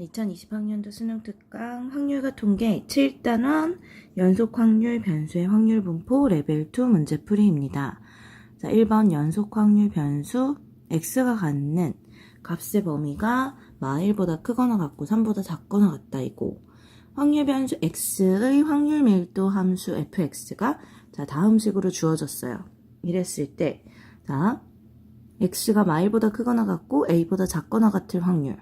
2020학년도 수능 특강 확률과 통계 7단원 연속 확률 변수의 확률 분포 레벨 2 문제풀이입니다. 자, 1번 연속 확률 변수 x가 갖는 값의 범위가 마1보다 크거나 같고 3보다 작거나 같다 이고 확률 변수 x의 확률 밀도 함수 fx가 자, 다음 식으로 주어졌어요. 이랬을 때 자, x가 마1보다 크거나 같고 a보다 작거나 같을 확률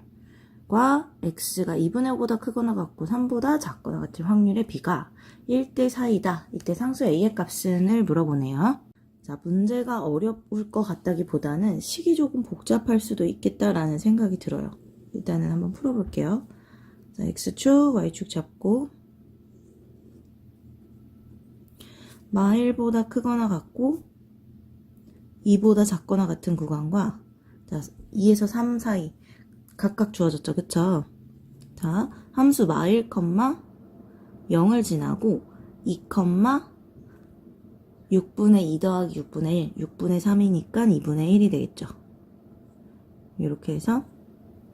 과 x가 2분의 5보다 크거나 같고 3보다 작거나 같을 확률의 비가 1대 4이다. 이때 상수 a의 값을 물어보네요. 자, 문제가 어려울 것 같다기보다는 식이 조금 복잡할 수도 있겠다라는 생각이 들어요. 일단은 한번 풀어볼게요. 자, x축, y축 잡고 마1보다 크거나 같고 2보다 작거나 같은 구간과 자, 2에서 3 사이 각각 주어졌죠. 그쵸? 자, 함수 마1, 0을 지나고 2, 6분의 2 더하기 6분의 1, 6분의 3이니까 2분의 1이 되겠죠. 이렇게 해서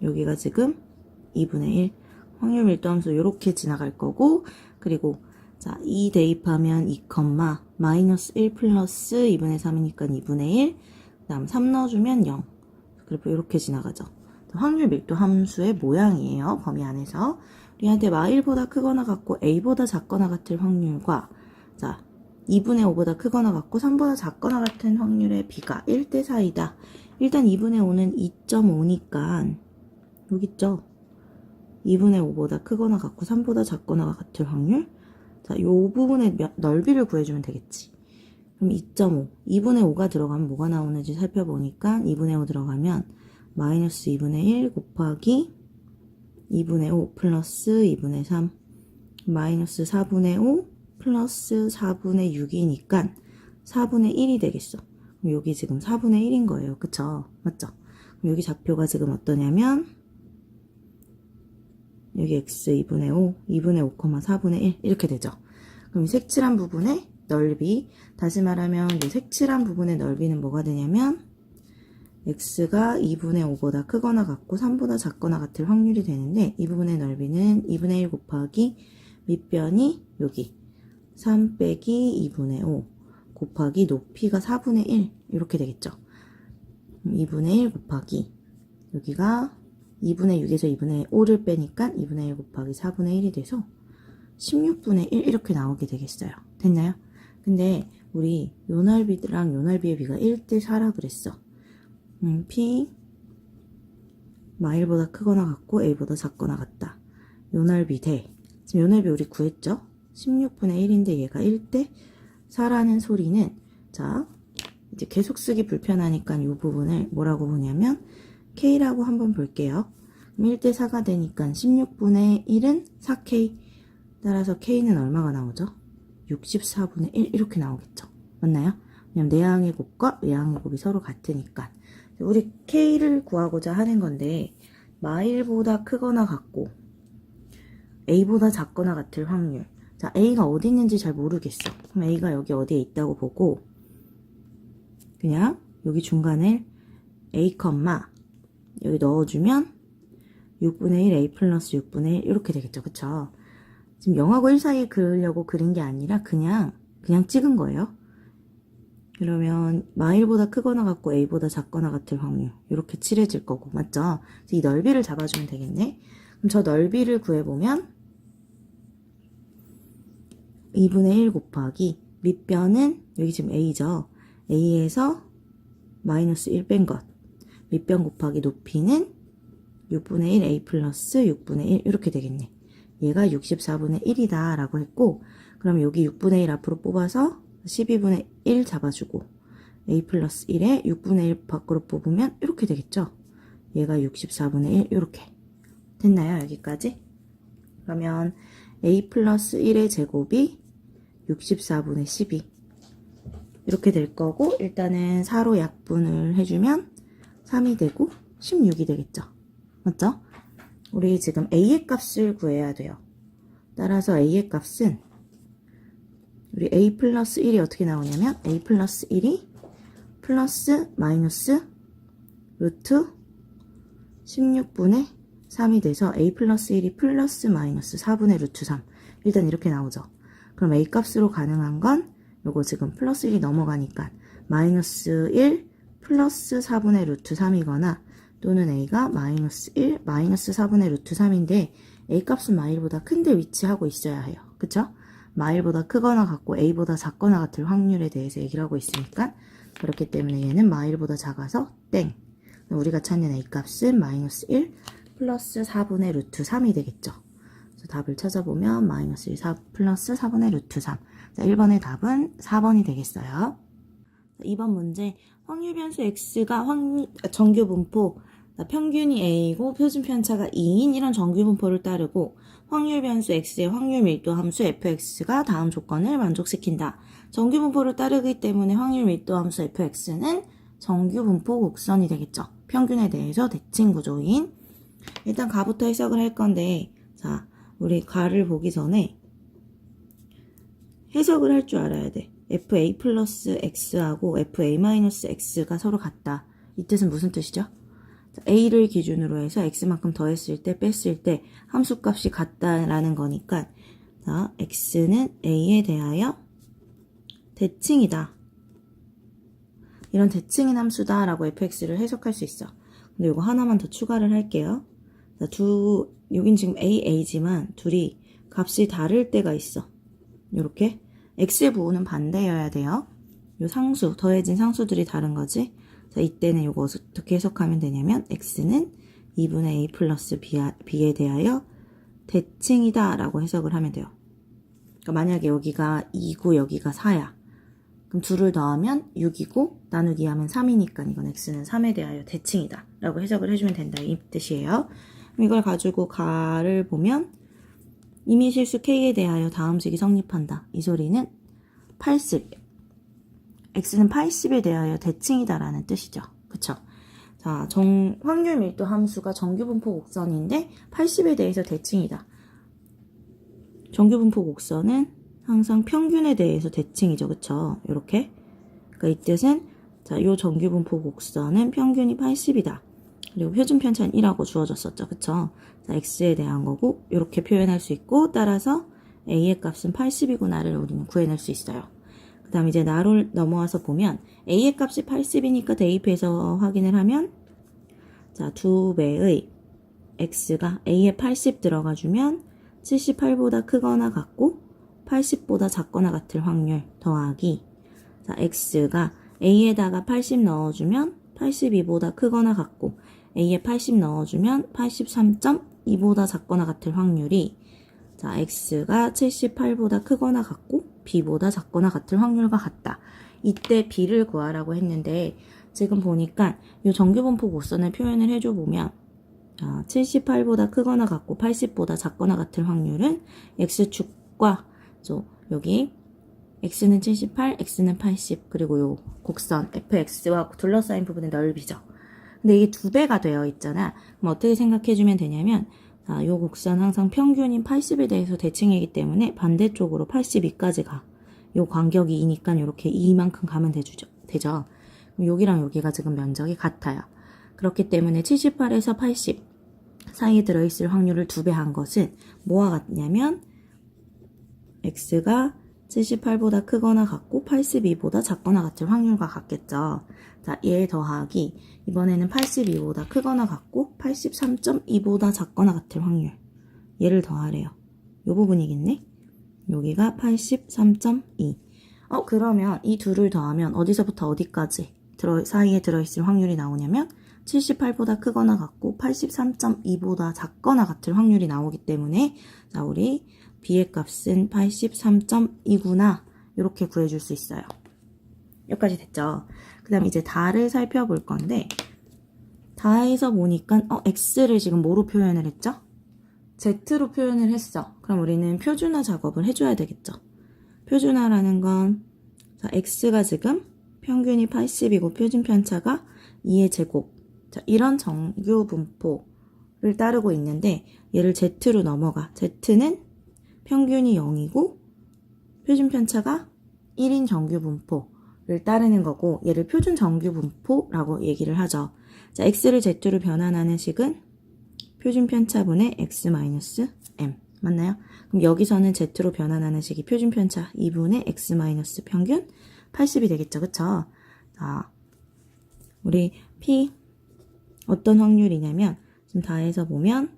여기가 지금 2분의 1 확률 밀도 함수 이렇게 지나갈 거고 그리고 자, 2 대입하면 2, 마이너스 1 플러스 2분의 3이니까 2분의 1 그 다음 3 넣어주면 0 그리고 이렇게 지나가죠. 확률 밀도 함수의 모양이에요. 범위 안에서. 우리한테 마1보다 크거나 같고 a보다 작거나 같을 확률과 자 2분의 5보다 크거나 같고 3보다 작거나 같은 확률의 비가 1대 4이다. 일단 2분의 5는 2.5니까 여기 있죠. 2분의 5보다 크거나 같고 3보다 작거나 같을 확률 자, 요 부분의 넓이를 구해주면 되겠지. 그럼 2.5. 2분의 5가 들어가면 뭐가 나오는지 살펴보니까 2분의 5 들어가면 마이너스 2분의 1 곱하기 2분의 5 플러스 2분의 3 마이너스 4분의 5 플러스 4분의 6이니까 4분의 1이 되겠어. 그럼 여기 지금 4분의 1인 거예요. 그쵸? 맞죠? 그럼 여기 좌표가 지금 어떠냐면 여기 x 2분의 5, 2분의 5, 4분의 1 이렇게 되죠. 그럼 이 색칠한 부분의 넓이 다시 말하면 이 색칠한 부분의 넓이는 뭐가 되냐면 x가 2분의 5보다 크거나 같고 3보다 작거나 같을 확률이 되는데 이 부분의 넓이는 2분의 1 곱하기 밑변이 여기 3 빼기 2분의 5 곱하기 높이가 4분의 1 이렇게 되겠죠. 2분의 1 곱하기 여기가 2분의 6에서 2분의 5를 빼니까 2분의 1 곱하기 4분의 1이 돼서 16분의 1 이렇게 나오게 되겠어요. 됐나요? 근데 우리 요 넓이랑 요 넓이의 비가 1대 4라 그랬어. 음, P 마일보다 크거나 같고 A보다 작거나 같다. 요 넓이 대. 지금 요 넓이 우리 구했죠? 16분의 1인데 얘가 1대 4라는 소리는 자 이제 계속 쓰기 불편하니까 이 부분을 뭐라고 보냐면 K라고 한번 볼게요. 1대 4가 되니까 16분의 1은 4K 따라서 K는 얼마가 나오죠? 64분의 1 이렇게 나오겠죠. 맞나요? 왜냐면 내항의 곱과 외항의 곱이 서로 같으니까 우리 K를 구하고자 하는 건데 마일보다 크거나 같고 A보다 작거나 같을 확률. 자 A가 어디 있는지 잘 모르겠어. 그럼 A가 여기 어디에 있다고 보고 그냥 여기 중간에 A, 여기 넣어주면 6분의 1 A 플러스 6분의 1 이렇게 되겠죠. 그쵸? 지금 0하고 1 사이에 그리려고 그린 게 아니라 그냥 그냥 찍은 거예요 그러면 마일보다 크거나 같고 a보다 작거나 같을 확률. 이렇게 칠해질 거고. 맞죠? 이 넓이를 잡아주면 되겠네? 그럼 저 넓이를 구해보면 2분의 1 곱하기 밑변은 여기 지금 a죠? A에서 마이너스 1 뺀 것. 밑변 곱하기 높이는 6분의 1 a 플러스 6분의 1 이렇게 되겠네. 얘가 64분의 1이다 라고 했고 그럼 여기 6분의 1 앞으로 뽑아서 12분의 1 잡아주고 a 플러스 1에 6분의 1 밖으로 뽑으면 이렇게 되겠죠. 얘가 64분의 1 이렇게 됐나요? 여기까지? 그러면 a 플러스 1의 제곱이 64분의 12 이렇게 될 거고 일단은 4로 약분을 해주면 3이 되고 16이 되겠죠. 맞죠? 우리 지금 a의 값을 구해야 돼요. 따라서 a의 값은 우리 a 플러스 1이 어떻게 나오냐면 a 플러스 1이 플러스 마이너스 루트 16분의 3이 돼서 a 플러스 1이 플러스 마이너스 4분의 루트 3. 일단 이렇게 나오죠. 그럼 a 값으로 가능한 건 요거 지금 플러스 1이 넘어가니까 마이너스 1 플러스 4분의 루트 3이거나 또는 a가 마이너스 1 마이너스 4분의 루트 3인데 a 값은 마일보다 큰데 위치하고 있어야 해요. 그쵸? 마일보다 크거나 같고 a보다 작거나 같을 확률에 대해서 얘기를 하고 있으니까 그렇기 때문에 얘는 마일보다 작아서 땡. 우리가 찾는 a 값은 마이너스 1 플러스 4분의 루트 3이 되겠죠. 그래서 답을 찾아보면 마이너스 1 4 플러스 4분의 루트 3. 자, 1번의 답은 4번이 되겠어요. 2번 문제 확률 변수 x가 확 정규 분포 평균이 a이고 표준 편차가 2인 이런 정규 분포를 따르고 확률 변수 x의 확률 밀도 함수 fx가 다음 조건을 만족시킨다. 정규 분포를 따르기 때문에 확률 밀도 함수 fx는 정규 분포 곡선이 되겠죠. 평균에 대해서 대칭 구조인 일단 가부터 해석을 할 건데 자 우리 가를 보기 전에 해석을 할 줄 알아야 돼. fa 플러스 x하고 fa 마이너스 x가 서로 같다. 이 뜻은 무슨 뜻이죠? 자, a를 기준으로 해서 x만큼 더했을 때 뺐을 때 함수값이 같다라는 거니까 자, x는 a에 대하여 대칭이다. 이런 대칭인 함수다라고 fx를 해석할 수 있어. 근데 이거 하나만 더 추가를 할게요. 자, 두, 여긴 지금 a, a지만 둘이 값이 다를 때가 있어. 요렇게. x의 부호는 반대여야 돼요. 요 상수, 더해진 상수들이 다른 거지. 자, 이때는 요거 어떻게 해석하면 되냐면, x는 2분의 a 플러스 b에 대하여 대칭이다 라고 해석을 하면 돼요. 그러니까 만약에 여기가 2고 여기가 4야. 그럼 둘을 더하면 6이고 나누기 하면 3이니까 이건 x는 3에 대하여 대칭이다 라고 해석을 해주면 된다 이 뜻이에요. 이걸 가지고 가를 보면 이미 실수 k에 대하여 다음 식이 성립한다. 이 소리는 80 x는 80에 대하여 대칭이다 라는 뜻이죠. 그쵸? 자, 정, 확률 밀도 함수가 정규분포 곡선인데 80에 대해서 대칭이다. 정규분포 곡선은 항상 평균에 대해서 대칭이죠. 그쵸? 요렇게. 그러니까 이 뜻은 자, 요 정규분포 곡선은 평균이 80이다. 그리고 표준 편차는 1하고 주어졌었죠. 그쵸? 자, x에 대한 거고 요렇게 표현할 수 있고 따라서 a의 값은 80이구나를 우리는 구해낼 수 있어요. 그 다음 이제 나를 넘어와서 보면 a의 값이 80이니까 대입해서 확인을 하면 자, 두 배의 x가 a에 80 들어가주면 78보다 크거나 같고 80보다 작거나 같을 확률 더하기. 자 x가 a에다가 80 넣어주면 82보다 크거나 같고 a에 80 넣어주면 83.2보다 작거나 같을 확률이 자 x가 78보다 크거나 같고 b보다 작거나 같을 확률과 같다. 이때 b를 구하라고 했는데 지금 보니까 이 정규분포 곡선을 표현을 해줘 보면 아, 78보다 크거나 같고 80보다 작거나 같을 확률은 x축과 저 여기 x는 78, x는 80 그리고 요 곡선 fx와 둘러싸인 부분의 넓이죠. 근데 이게 두 배가 되어 있잖아. 그럼 어떻게 생각해주면 되냐면 자, 요 곡선 항상 평균인 80에 대해서 대칭이기 때문에 반대쪽으로 82까지 가. 요 간격이 2니까 이렇게 2만큼 가면 되죠. 되죠. 여기랑 여기가 지금 면적이 같아요. 그렇기 때문에 78에서 80 사이에 들어있을 확률을 두 배 한 것은 뭐와 같냐면 x가 78보다 크거나 같고 82보다 작거나 같을 확률과 같겠죠. 자, 얘 더하기 이번에는 82보다 크거나 같고 83.2보다 작거나 같을 확률. 얘를 더하래요. 요 부분이겠네. 여기가 83.2. 어, 그러면 이 둘을 더하면 어디서부터 어디까지 들어, 사이에 들어있을 확률이 나오냐면 78보다 크거나 같고 83.2보다 작거나 같을 확률이 나오기 때문에 자, 우리 b의 값은 83.2구나 이렇게 구해줄 수 있어요. 여기까지 됐죠? 그 다음 이제 다를 살펴볼 건데 다에서 보니까 어, x를 지금 뭐로 표현을 했죠? z로 표현을 했어. 그럼 우리는 표준화 작업을 해줘야 되겠죠? 표준화라는 건 자, x가 지금 평균이 80이고 표준 편차가 2의 제곱 자, 이런 정규 분포를 따르고 있는데 얘를 z로 넘어가 z는 평균이 0이고 표준 편차가 1인 정규 분포를 따르는 거고 얘를 표준 정규 분포라고 얘기를 하죠. 자, x를 z로 변환하는 식은 표준 편차분의 x-m 맞나요? 그럼 여기서는 z로 변환하는 식이 표준 편차 2분의 x 평균 80이 되겠죠. 그쵸? 자, 우리 p 어떤 확률이냐면 지금 다 해서 보면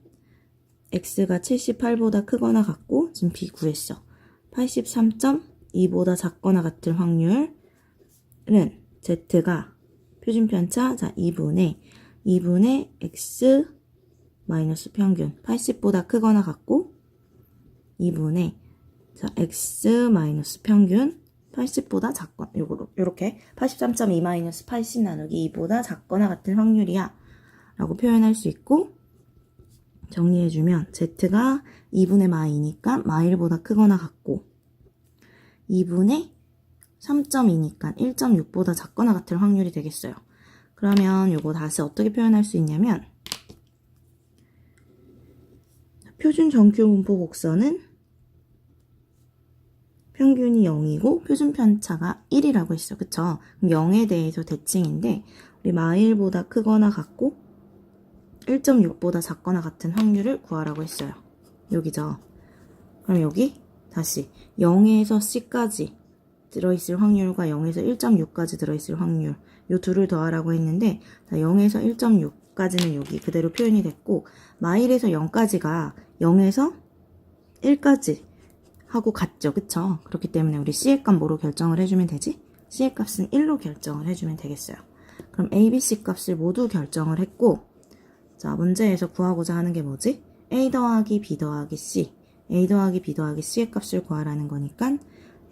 x가 78보다 크거나 같고 지금 b 구했어. 83.2보다 작거나 같을 확률은 z가 표준 편차 자 2분의 2분의 x 마이너스 평균 80보다 크거나 같고 2분의 자 x 마이너스 평균 80보다 작거나 요거로 요렇게 83.2 마이너스 80 나누기 2보다 작거나 같은 확률이야 라고 표현할 수 있고 정리해주면 z가 2분의 마이니까 마일보다 크거나 같고 2분의 3.2니까 1.6보다 작거나 같을 확률이 되겠어요. 그러면 요거 다시 어떻게 표현할 수 있냐면 표준 정규 분포 곡선은 평균이 0이고 표준 편차가 1이라고 했어. 그쵸? 그럼 0에 대해서 대칭인데 우리 마일보다 크거나 같고 1.6보다 작거나 같은 확률을 구하라고 했어요. 여기죠. 그럼 여기 다시 0에서 C까지 들어있을 확률과 0에서 1.6까지 들어있을 확률 요 둘을 더하라고 했는데 0에서 1.6까지는 여기 그대로 표현이 됐고 마일에서 0까지가 0에서 1까지 하고 같죠. 그쵸? 그렇기 때문에 우리 C의 값 뭐로 결정을 해주면 되지? C의 값은 1로 결정을 해주면 되겠어요. 그럼 A, B, C 값을 모두 결정을 했고 자, 문제에서 구하고자 하는 게 뭐지? A 더하기 B 더하기 C. A 더하기 B 더하기 C의 값을 구하라는 거니까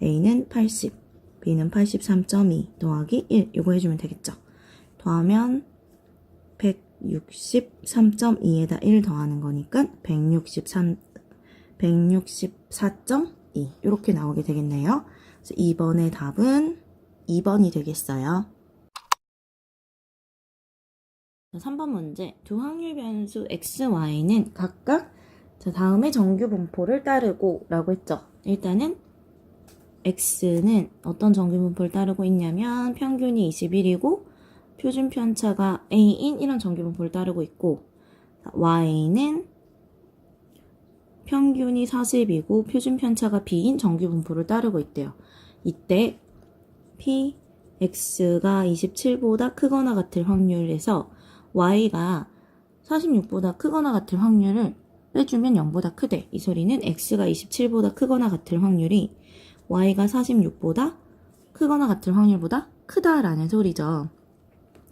A는 80, B는 83.2 더하기 1. 이거 해주면 되겠죠. 더하면 163.2에다 1 더하는 거니까 163, 164.2. 이렇게 나오게 되겠네요. 그래서 2번의 답은 2번이 되겠어요. 3번 문제. 두 확률 변수 x, y는 각각 자, 다음에 정규 분포를 따르고 라고 했죠. 일단은 x는 어떤 정규 분포를 따르고 있냐면 평균이 21이고 표준 편차가 a인 이런 정규 분포를 따르고 있고 y는 평균이 40이고 표준 편차가 b인 정규 분포를 따르고 있대요. 이때 p x가 27보다 크거나 같을 확률에서 y가 46보다 크거나 같을 확률을 빼주면 0보다 크대. 이 소리는 x가 27보다 크거나 같을 확률이 y가 46보다 크거나 같을 확률보다 크다라는 소리죠.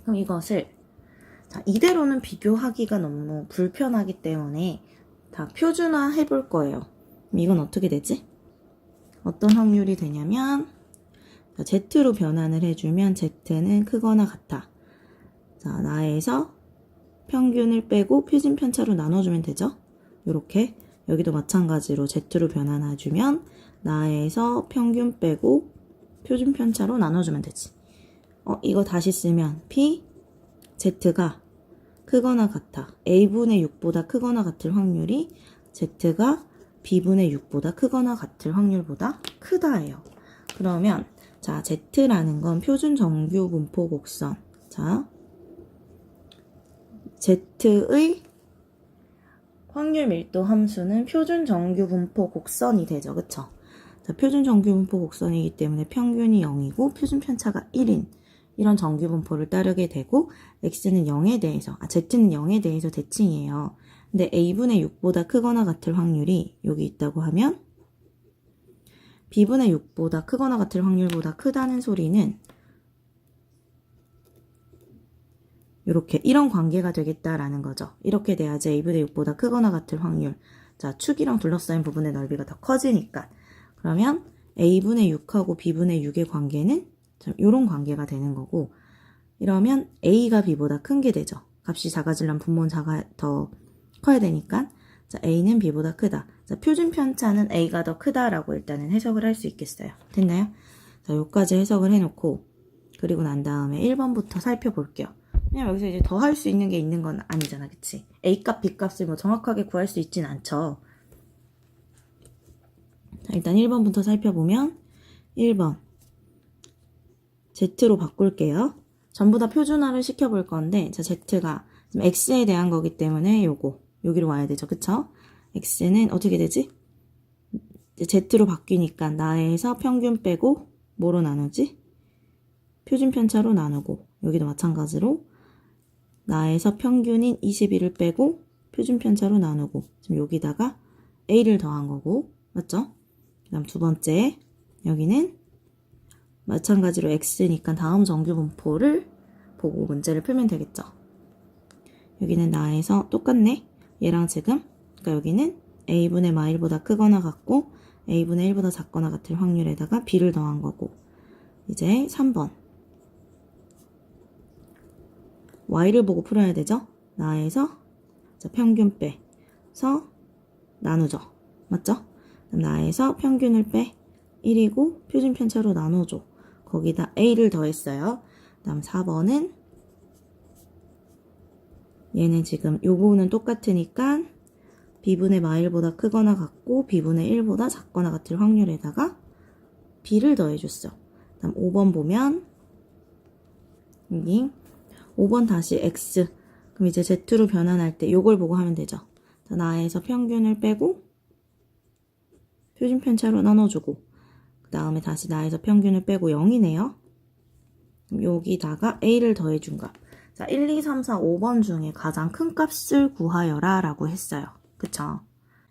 그럼 이것을 자, 이대로는 비교하기가 너무 불편하기 때문에 다 표준화 해볼 거예요. 이건 어떻게 되지? 어떤 확률이 되냐면 자, z로 변환을 해주면 z는 크거나 같아. 자, 나에서 평균을 빼고 표준 편차로 나눠주면 되죠. 이렇게 여기도 마찬가지로 z로 변환해주면 나에서 평균 빼고 표준 편차로 나눠주면 되지. 어, 이거 다시 쓰면 p z가 크거나 같아. a분의 6보다 크거나 같을 확률이 z가 b분의 6보다 크거나 같을 확률보다 크다예요. 그러면 자 z라는 건 표준 정규 분포 곡선. 자 z의 확률 밀도 함수는 표준 정규 분포 곡선이 되죠. 그쵸? 자, 표준 정규 분포 곡선이기 때문에 평균이 0이고 표준 편차가 1인 이런 정규 분포를 따르게 되고 x는 0에 대해서 아 z는 0에 대해서 대칭이에요. 근데 a분의 6보다 크거나 같을 확률이 여기 있다고 하면 b분의 6보다 크거나 같을 확률보다 크다는 소리는 이렇게 이런 관계가 되겠다라는 거죠. 이렇게 돼야지 a분의 6보다 크거나 같을 확률. 자, 축이랑 둘러싸인 부분의 넓이가 더 커지니까. 그러면 a분의 6하고 b분의 6의 관계는 이런 관계가 되는 거고 이러면 a가 b보다 큰 게 되죠. 값이 작아지려면 분모는 작아 더 커야 되니까 자, a는 b보다 크다. 자, 표준 편차는 a가 더 크다라고 일단은 해석을 할 수 있겠어요. 됐나요? 자, 여기까지 해석을 해놓고 그리고 난 다음에 1번부터 살펴볼게요. 그냥 여기서 이제 더 할 수 있는 게 있는 건 아니잖아, 그치? A값, B값을 뭐 정확하게 구할 수 있진 않죠. 자, 일단 1번부터 살펴보면 1번 Z로 바꿀게요. 전부 다 표준화를 시켜볼 건데 자, Z가 지금 X에 대한 거기 때문에 요거 여기로 와야 되죠. 그쵸? x는 어떻게 되지? z로 바뀌니까 나에서 평균 빼고 뭐로 나누지? 표준 편차로 나누고 여기도 마찬가지로 나에서 평균인 21을 빼고 표준 편차로 나누고 지금 여기다가 a를 더한 거고 맞죠? 그 다음 두 번째 여기는 마찬가지로 x니까 다음 정규 분포를 보고 문제를 풀면 되겠죠. 여기는 나에서 똑같네. 얘랑 지금 그러니까 여기는 a분의 마일보다 크거나 같고 a분의 1보다 작거나 같을 확률에다가 b를 더한 거고 이제 3번 y를 보고 풀어야 되죠. 나에서 자, 평균 빼서 나누죠. 맞죠? 나에서 평균을 빼 1이고 표준 편차로 나눠줘. 거기다 a를 더했어요. 그다음 4번은 얘는 지금 요거는 똑같으니까 b분의 마일보다 크거나 같고 b분의 1보다 작거나 같을 확률에다가 b를 더해줬어. 그다음 5번 보면 여기 5번 다시 x 그럼 이제 z로 변환할 때 요걸 보고 하면 되죠. 자, 나에서 평균을 빼고 표준 편차로 나눠주고 그 다음에 다시 나에서 평균을 빼고 0이네요. 그럼 여기다가 a를 더해준 값. 자, 1, 2, 3, 4, 5번 중에 가장 큰 값을 구하여라 라고 했어요. 그쵸?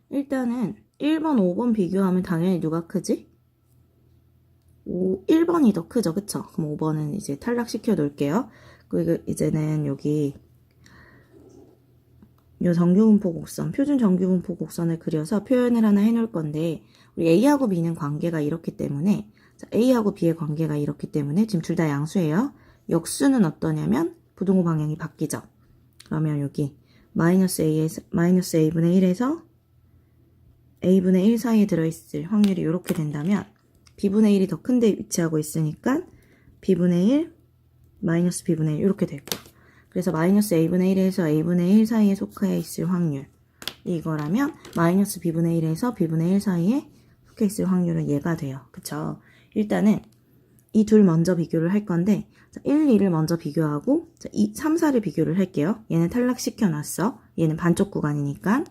일단은 1번, 5번 비교하면 당연히 누가 크지? 오, 1번이 더 크죠. 그쵸? 그럼 5번은 이제 탈락시켜 놓을게요. 그리고 이제는 여기 요 정규분포 곡선, 표준 정규분포 곡선을 그려서 표현을 하나 해놓을 건데 우리 A하고 B는 관계가 이렇기 때문에 자, A하고 B의 관계가 이렇기 때문에 지금 둘 다 양수예요. 역수는 어떠냐면 부동호 방향이 바뀌죠. 그러면 여기 마이너스 A에서 마이너스 A분의 1에서 A분의 1 사이에 들어있을 확률이 이렇게 된다면 B분의 1이 더 큰데 위치하고 있으니까 B분의 1 마이너스 B분의 1 이렇게 될 거야. 그래서 마이너스 A분의 1에서 A분의 1 사이에 속해 있을 확률 이거라면 마이너스 B분의 1에서 B분의 1 사이에 속해 있을 확률은 얘가 돼요. 그쵸? 일단은 이 둘 먼저 비교를 할 건데 자, 1, 2를 먼저 비교하고 자, 2, 3, 4를 비교를 할게요. 얘는 탈락시켜 놨어. 얘는 반쪽 구간이니까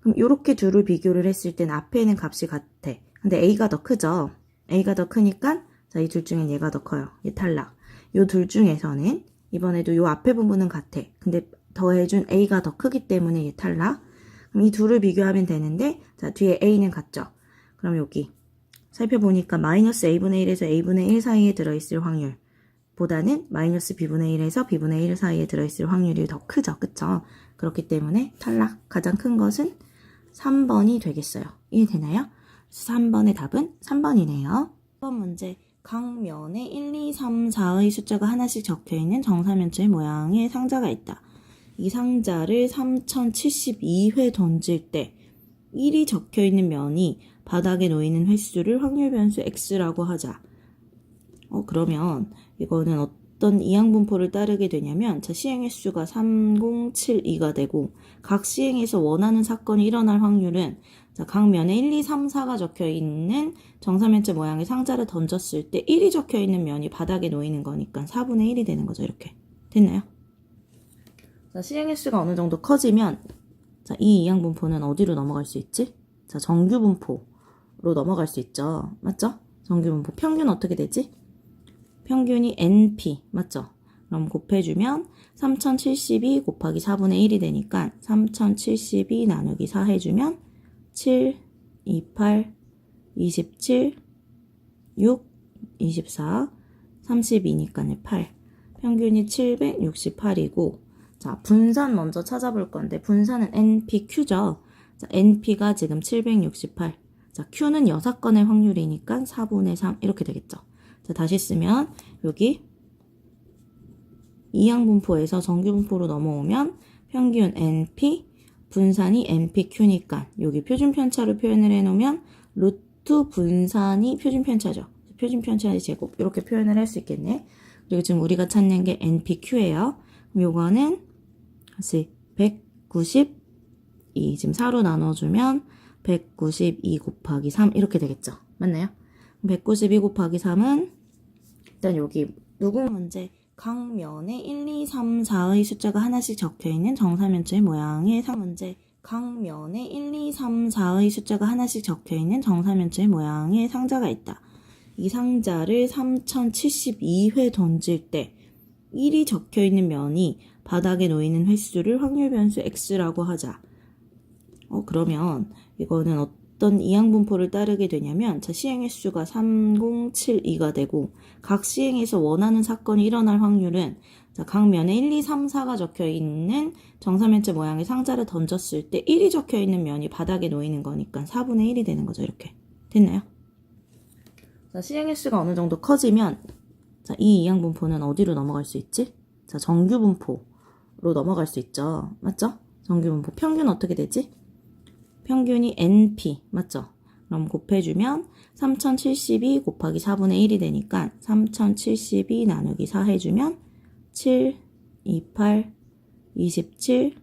그럼 이렇게 둘을 비교를 했을 땐 앞에는 값이 같아. 근데 A가 더 크죠? A가 더 크니까 자, 이 둘 중엔 얘가 더 커요. 얘 탈락. 요 둘 중에서는 이번에도 요 앞에 부분은 같아. 근데 더해준 A가 더 크기 때문에 얘 탈락. 그럼 이 둘을 비교하면 되는데 자, 뒤에 A는 같죠? 그럼 여기 살펴보니까 마이너스 A분의 1에서 A분의 1 사이에 들어있을 확률 보다는 마이너스 B분의 1에서 B분의 1 사이에 들어있을 확률이 더 크죠. 그쵸? 그렇기 때문에 탈락 가장 큰 것은 3번이 되겠어요. 이해되나요? 3번의 답은 3번이네요. 1번 문제 각 면에 1, 2, 3, 4의 숫자가 하나씩 적혀 있는 정사면체의 모양의 상자가 있다. 이 상자를 3072회 던질 때 1이 적혀 있는 면이 바닥에 놓이는 횟수를 확률 변수 x라고 하자. 어, 그러면 이거는 어떤 이항분포를 따르게 되냐면 자, 시행 횟수가 3072가 되고 각 시행에서 원하는 사건이 일어날 확률은 자, 각 면에 1, 2, 3, 4가 적혀 있는 정사면체 모양의 상자를 던졌을 때 1이 적혀 있는 면이 바닥에 놓이는 거니까 4분의 1이 되는 거죠. 이렇게. 됐나요? 자, 횟수가 어느 정도 커지면 자, 이 이항분포는 어디로 넘어갈 수 있지? 자, 정규분포로 넘어갈 수 있죠. 맞죠? 정규분포. 평균 어떻게 되지? 평균이 NP. 맞죠? 그럼 곱해주면 3072 곱하기 4분의 1이 되니까 3072 나누기 4 해주면 7, 28, 27, 6, 24, 32니까는 8. 평균이 768이고, 자, 분산 먼저 찾아볼 건데, 분산은 NPQ죠. 자, NP가 지금 768. 자, Q는 6건의 확률이니까 4분의 3 이렇게 되겠죠. 자, 다시 쓰면 여기 이항분포에서 정규분포로 넘어오면 평균 NP 분산이 NPQ니까 여기 표준 편차로 표현을 해놓으면 루트 분산이 표준 편차죠. 표준 편차의 제곱 이렇게 표현을 할 수 있겠네. 그리고 지금 우리가 찾는 게 NPQ예요. 그럼 요거는 다시 192 지금 4로 나눠주면 192 곱하기 3 이렇게 되겠죠. 맞나요? 192 곱하기 3은 일단 여기 누구 문제 각 면에 1, 2, 3, 4의 숫자가 하나씩 적혀 있는 정사면체 모양의 상문제. 각 면에 1, 2, 3, 4의 숫자가 하나씩 적혀 있는 정사면체 모양의 상자가 있다. 이 상자를 3072회 던질 때 1이 적혀 있는 면이 바닥에 놓이는 횟수를 확률 변수 x라고 하자. 어, 그러면 이거는 어 떤 이항분포를 따르게 되냐면 자, 시행 횟 수가 3072가 되고 각 시행에서 원하는 사건이 일어날 확률은 자, 각 면에 1, 2, 3, 4가 적혀 있는 정사면체 모양의 상자를 던졌을 때 1이 적혀 있는 면이 바닥에 놓이는 거니까 4분의 1이 되는 거죠. 이렇게. 됐나요? 자, 시행 횟 수가 어느 정도 커지면 자, 이 이항분포는 어디로 넘어갈 수 있지? 자, 정규분포로 넘어갈 수 있죠. 맞죠? 정규분포. 평균 어떻게 되지? 평균이 NP. 맞죠? 그럼 곱해주면 3072 곱하기 4분의 1이 되니까 3072 나누기 4 해주면 7, 28, 27,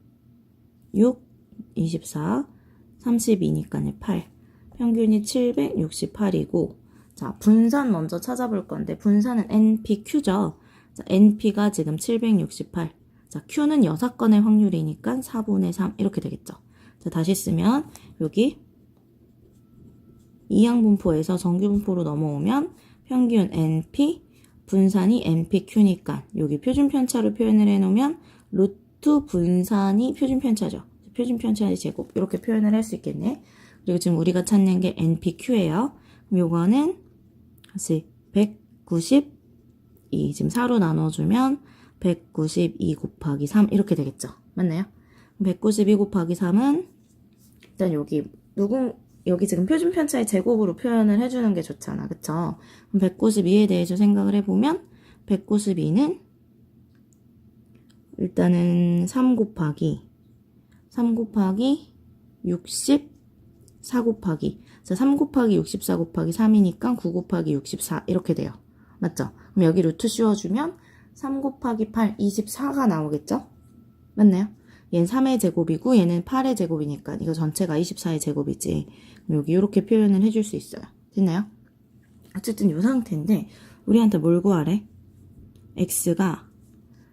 6, 24, 32니까 8. 평균이 768이고 자, 분산 먼저 찾아볼 건데 분산은 NPQ죠. 자, NP가 지금 768. 자, Q는 6건의 확률이니까 4분의 3 이렇게 되겠죠. 자, 다시 쓰면 여기 이항분포에서 정규분포로 넘어오면 평균 NP 분산이 NPQ니까 여기 표준 편차로 표현을 해놓으면 루트 분산이 표준 편차죠. 표준 편차의 제곱 이렇게 표현을 할 수 있겠네. 그리고 지금 우리가 찾는 게 NPQ예요. 요거는 다시 192 지금 4로 나눠주면 192 곱하기 3 이렇게 되겠죠. 맞나요? 192 곱하기 3은 일단 여기 누구 여기 지금 표준 편차의 제곱으로 표현을 해주는 게 좋잖아. 그쵸? 그럼 192에 대해서 생각을 해보면 192는 일단은 3 곱하기 3 곱하기 64 곱하기 자, 3 곱하기 64 곱하기 3이니까 9 곱하기 64 이렇게 돼요. 맞죠? 그럼 여기 루트 씌워주면 3 곱하기 8, 24가 나오겠죠? 맞나요? 얘는 3의 제곱이고 얘는 8의 제곱이니까 이거 전체가 24의 제곱이지. 그럼 여기 이렇게 표현을 해줄 수 있어요. 됐나요? 어쨌든 이 상태인데 우리한테 뭘 구하래? x가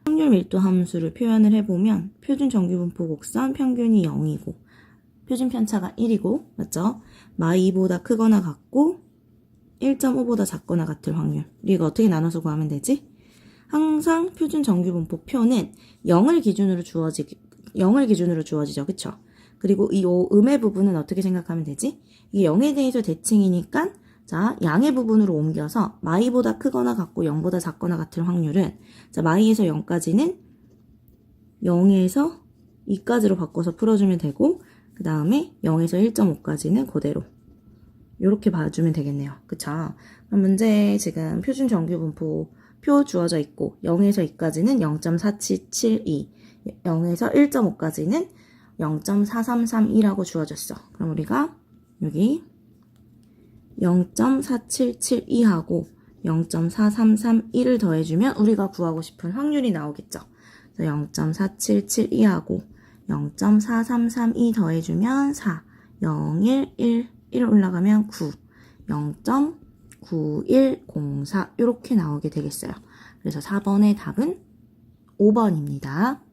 확률 밀도 함수를 표현을 해보면 표준 정규분포 곡선 평균이 0이고 표준 편차가 1이고 맞죠? 마2보다 크거나 같고 1.5보다 작거나 같을 확률. 이거 어떻게 나눠서 구하면 되지? 항상 표준 정규분포 표는 0을 기준으로 주어지 0을 기준으로 주어지죠. 그쵸? 그리고 이 음의 부분은 어떻게 생각하면 되지? 이게 0에 대해서 대칭이니까 자, 양의 부분으로 옮겨서 마이보다 크거나 같고 0보다 작거나 같을 확률은 자, 마이에서 0까지는 0에서 2까지로 바꿔서 풀어주면 되고 그 다음에 0에서 1.5까지는 그대로 이렇게 봐주면 되겠네요. 그쵸? 문제 지금 표준 정규 분포 표 주어져 있고 0에서 2까지는 0.4772 0에서 1.5까지는 0.4332라고 주어졌어. 그럼 우리가 여기 0.4772하고 0.4331을 더해주면 우리가 구하고 싶은 확률이 나오겠죠. 0.4772하고 0.4332 더해주면 4, 0, 1, 1, 1 올라가면 9, 0.9104 이렇게 나오게 되겠어요. 그래서 4번의 답은 5번입니다.